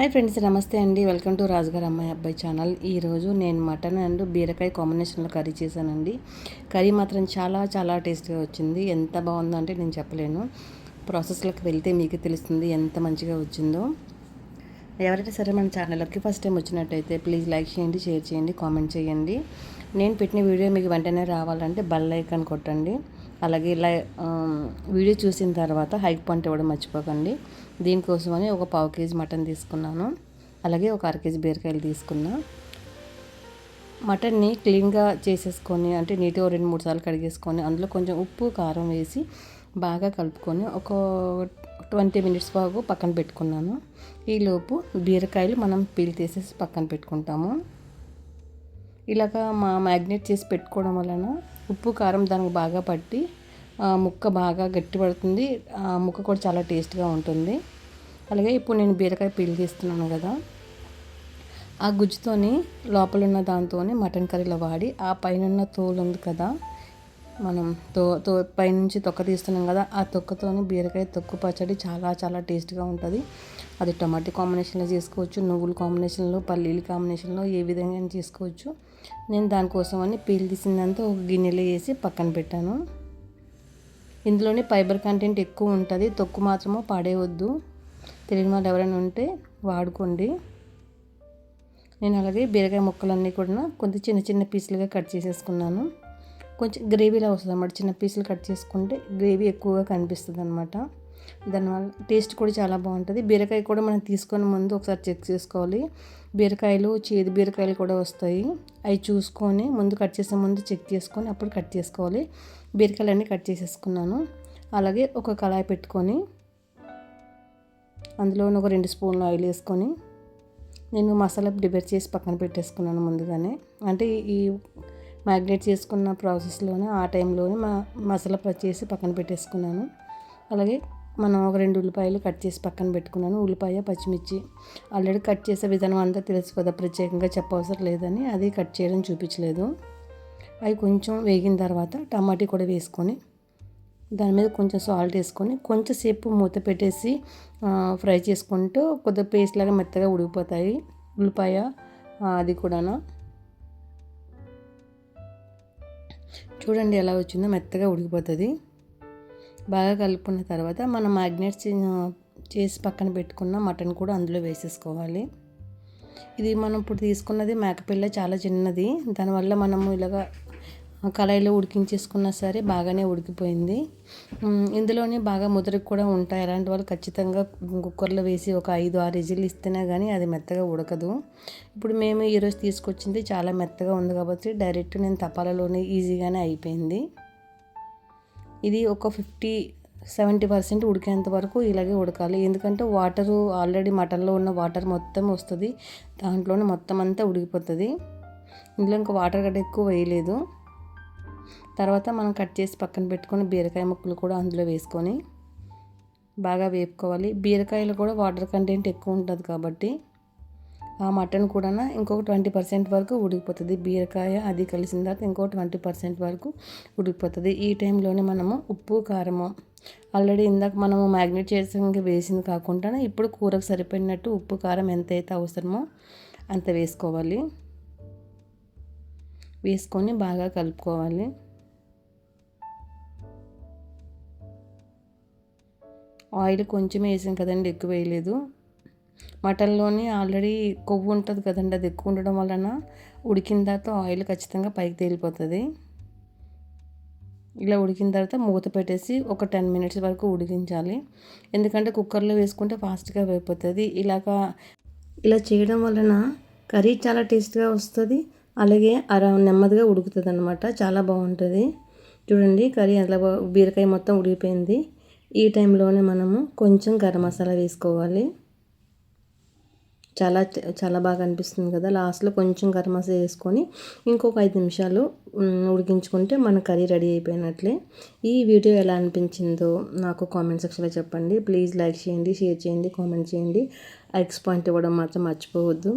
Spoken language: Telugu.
హాయ్ ఫ్రెండ్స్ నమస్తే అండి. వెల్కమ్ టు రాజుగారు అమ్మాయి అబ్బాయి ఛానల్. ఈరోజు నేను మటన్ అండ్ బీరకాయ కాంబినేషన్లో కర్రీ చేశానండి. కర్రీ మాత్రం చాలా చాలా టేస్ట్గా వచ్చింది. ఎంత బాగుందో అంటే నేను చెప్పలేను. ప్రాసెస్లోకి వెళ్తే మీకు తెలుస్తుంది ఎంత మంచిగా వచ్చిందో. ఎవరైతే సరే మన ఛానల్లోకి ఫస్ట్ టైం వచ్చినట్టయితే ప్లీజ్ లైక్ చేయండి షేర్ చేయండి కామెంట్ చేయండి. నేను పెట్టిన వీడియో మీకు వెంటనే రావాలంటే బెల్ ఐకాన్ కొట్టండి. అలాగే లై వీడియో చూసిన తర్వాత హైక్ పాయింట్ ఇవ్వడం మర్చిపోకండి. దీనికోసమని ఒక పావు కేజీ మటన్ తీసుకున్నాను. అలాగే ఒక అర కేజీ బీరకాయలు తీసుకున్నా. మటన్ని క్లీన్గా చేసేసుకొని అంటే నీట్గా రెండు మూడు సార్లు కడిగేసుకొని అందులో కొంచెం ఉప్పు కారం వేసి బాగా కలుపుకొని ఒక ట్వంటీ మినిట్స్ బాగు పక్కన పెట్టుకున్నాను. ఈలోపు బీరకాయలు మనం పీల్ తీసేసి పక్కన పెట్టుకుంటాము. ఇలాగా మా మ్యాగ్నేట్ చేసి పెట్టుకోవడం వలన ఉప్పు కారం దానికి బాగా పట్టి ముక్క బాగా గట్టి పడుతుంది. ముక్క కూడా చాలా టేస్ట్గా ఉంటుంది. అలాగే ఇప్పుడు నేను బీరకాయ పీల్ తీస్తున్నాను కదా. ఆ గుజ్జుతోని లోపల ఉన్న దాంతో మటన్ కర్రీలో వాడి ఆ పైన తోలు ఉంది కదా మనం తో తో పైనుంచి తొక్క తీస్తున్నాం కదా ఆ తొక్కతోని బీరకాయ తొక్కు పచ్చడి చాలా చాలా టేస్ట్గా ఉంటుంది. అది టమాటో కాంబినేషన్లో చేసుకోవచ్చు నువ్వుల కాంబినేషన్లో పల్లీల కాంబినేషన్లో ఏ విధంగా చేసుకోవచ్చు. నేను దానికోసం అని పీల్ తీసిందంతా ఒక గిన్నెలో వేసి పక్కన పెట్టాను. ఇందులోనే ఫైబర్ కంటెంట్ ఎక్కువ ఉంటుంది తొక్కు మాత్రము పాడేయవద్దు తెలియని వాళ్ళు ఎవరైనా ఉంటే వాడుకోండి. నేను అలాగే బీరకాయ ముక్కలన్నీ కూడా కొంత చిన్న చిన్న పీసులుగా కట్ చేసేసుకున్నాను. కొంచెం గ్రేవీలా వస్తుంది అన్నమాట చిన్న పీసులు కట్ చేసుకుంటే గ్రేవీ ఎక్కువగా కనిపిస్తుంది అనమాట దానివల్ల టేస్ట్ కూడా చాలా బాగుంటుంది. బీరకాయ కూడా మనం తీసుకునే ముందు ఒకసారి చెక్ చేసుకోవాలి. బీరకాయలు చేదు బీరకాయలు కూడా వస్తాయి. అవి చూసుకొని ముందు కట్ చేసే ముందు చెక్ చేసుకొని అప్పుడు కట్ చేసుకోవాలి. బీరకాయలు అన్నీ కట్ చేసేసుకున్నాను. అలాగే ఒక కళాయి పెట్టుకొని అందులో ఒక రెండు స్పూన్లు ఆయిల్ వేసుకొని నేను మసాలా ప్రిపేర్ చేసి పక్కన పెట్టేసుకున్నాను ముందుగానే. అంటే ఈ మ్యాగ్నేట్ చేసుకున్న ప్రాసెస్లోనే ఆ టైంలోనే మా మసాలా చేసి పక్కన పెట్టేసుకున్నాను. అలాగే మనం ఒక రెండు ఉల్లిపాయలు కట్ చేసి పక్కన పెట్టుకున్నాను. ఉల్లిపాయ పచ్చిమిర్చి ఆల్రెడీ కట్ చేసే విధానం అంతా తెలుసు కదా ప్రత్యేకంగా చెప్పవసరం లేదని అది కట్ చేయడం చూపించలేదు. అవి కొంచెం వేగిన తర్వాత టమాటీ కూడా వేసుకొని దాని మీద కొంచెం సాల్ట్ వేసుకొని కొంచెం సేపు మూత పెట్టేసి ఫ్రై చేసుకుంటూ కొద్దిగా పేస్ట్ లాగా మెత్తగా ఉడికిపోతాయి. ఉల్లిపాయ అది కూడానా. చూడండి ఎలా వచ్చిందో మెత్తగా ఉడికిపోతుంది. బాగా కలుపుకున్న తర్వాత మనం మ్యాగ్నేట్స్ చేసి పక్కన పెట్టుకున్న మటన్ కూడా అందులో వేసేసుకోవాలి. ఇది మనం ఇప్పుడు తీసుకున్నది మేకపిల్ల చాలా చిన్నది. దానివల్ల మనము ఇలాగా కళాయిలో ఉడికించేసుకున్నా సరే బాగానే ఉడికిపోయింది. ఇందులోనే బాగా ముదరికి కూడా ఉంటాయి. అలాంటి వాళ్ళు ఖచ్చితంగా కుక్కర్లో వేసి ఒక ఐదు ఆరు ఇజిల్ ఇస్తేనే కానీ అది మెత్తగా ఉడకదు. ఇప్పుడు మేము ఈరోజు తీసుకొచ్చింది చాలా మెత్తగా ఉంది కాబట్టి డైరెక్ట్ నేను తపాలలోనే ఈజీగానే అయిపోయింది. ఇది ఒక ఫిఫ్టీ సెవెంటీ పర్సెంట్ ఉడికేంత వరకు ఇలాగే ఉడకాలి. ఎందుకంటే వాటరు ఆల్రెడీ మటన్లో ఉన్న వాటర్ మొత్తం వస్తుంది. దాంట్లోనే మొత్తం అంతా ఉడికిపోతుంది. ఇందులో ఇంకా వాటర్ గడ్డ ఎక్కువ వేయలేదు. తర్వాత మనం కట్ చేసి పక్కన పెట్టుకొని బీరకాయ ముక్కలు కూడా అందులో వేసుకొని బాగా వేపుకోవాలి. బీరకాయలు కూడా వాటర్ కంటెంట్ ఎక్కువ ఉంటుంది కాబట్టి ఆ మటన్ కూడా ఇంకొక ట్వంటీ పర్సెంట్ వరకు ఉడికిపోతుంది. బీరకాయ అది కలిసిన తర్వాత ఇంకో ట్వంటీ పర్సెంట్ వరకు ఉడికిపోతుంది. ఈ టైంలోనే మనము ఉప్పు కారము ఆల్రెడీ ఇందాక మనము మ్యాగ్నేట్ చేసి వేసింది కాకుండా ఇప్పుడు కూరకు సరిపోయినట్టు ఉప్పు కారం ఎంతైతే అవసరమో అంత వేసుకోవాలి. వేసుకొని బాగా కలుపుకోవాలి. ఆయిల్ కొంచెం వేసాం కదండి ఎక్కువ వేయలేదు. మటన్లోని ఆల్రెడీ కొవ్వు ఉంటుంది కదండి అది ఎక్కువ ఉండడం వలన ఉడికిన తర్వాత ఆయిల్ ఖచ్చితంగా పైకి తేలిపోతుంది. ఇలా ఉడికిన తర్వాత మూత పెట్టేసి ఒక టెన్ మినిట్స్ వరకు ఉడికించాలి. ఎందుకంటే కుక్కర్లో వేసుకుంటే ఫాస్ట్గా అయిపోతుంది. ఇలాగా ఇలా చేయడం వలన కర్రీ చాలా టేస్ట్గా వస్తుంది. అలాగే అరా నెమ్మదిగా ఉడుకుతుంది అనమాట చాలా బాగుంటుంది. చూడండి కర్రీ అలా బీరకాయ మొత్తం ఉడికిపోయింది. ఈ టైంలోనే మనము కొంచెం గరం మసాలా వేసుకోవాలి. చాలా చాలా బాగా అనిపిస్తుంది కదా. లాస్ట్లో కొంచెం గరం మసాలా వేసుకొని ఇంకొక ఐదు నిమిషాలు ఉడికించుకుంటే మన కర్రీ రెడీ అయిపోయినట్లే. ఈ వీడియో ఎలా అనిపించిందో నాకు కామెంట్ సెక్షన్లో చెప్పండి. ప్లీజ్ లైక్ చేయండి షేర్ చేయండి కామెంట్ చేయండి. ఎక్స్ పాయింట్ ఇవ్వడం మాత్రం మర్చిపోవద్దు.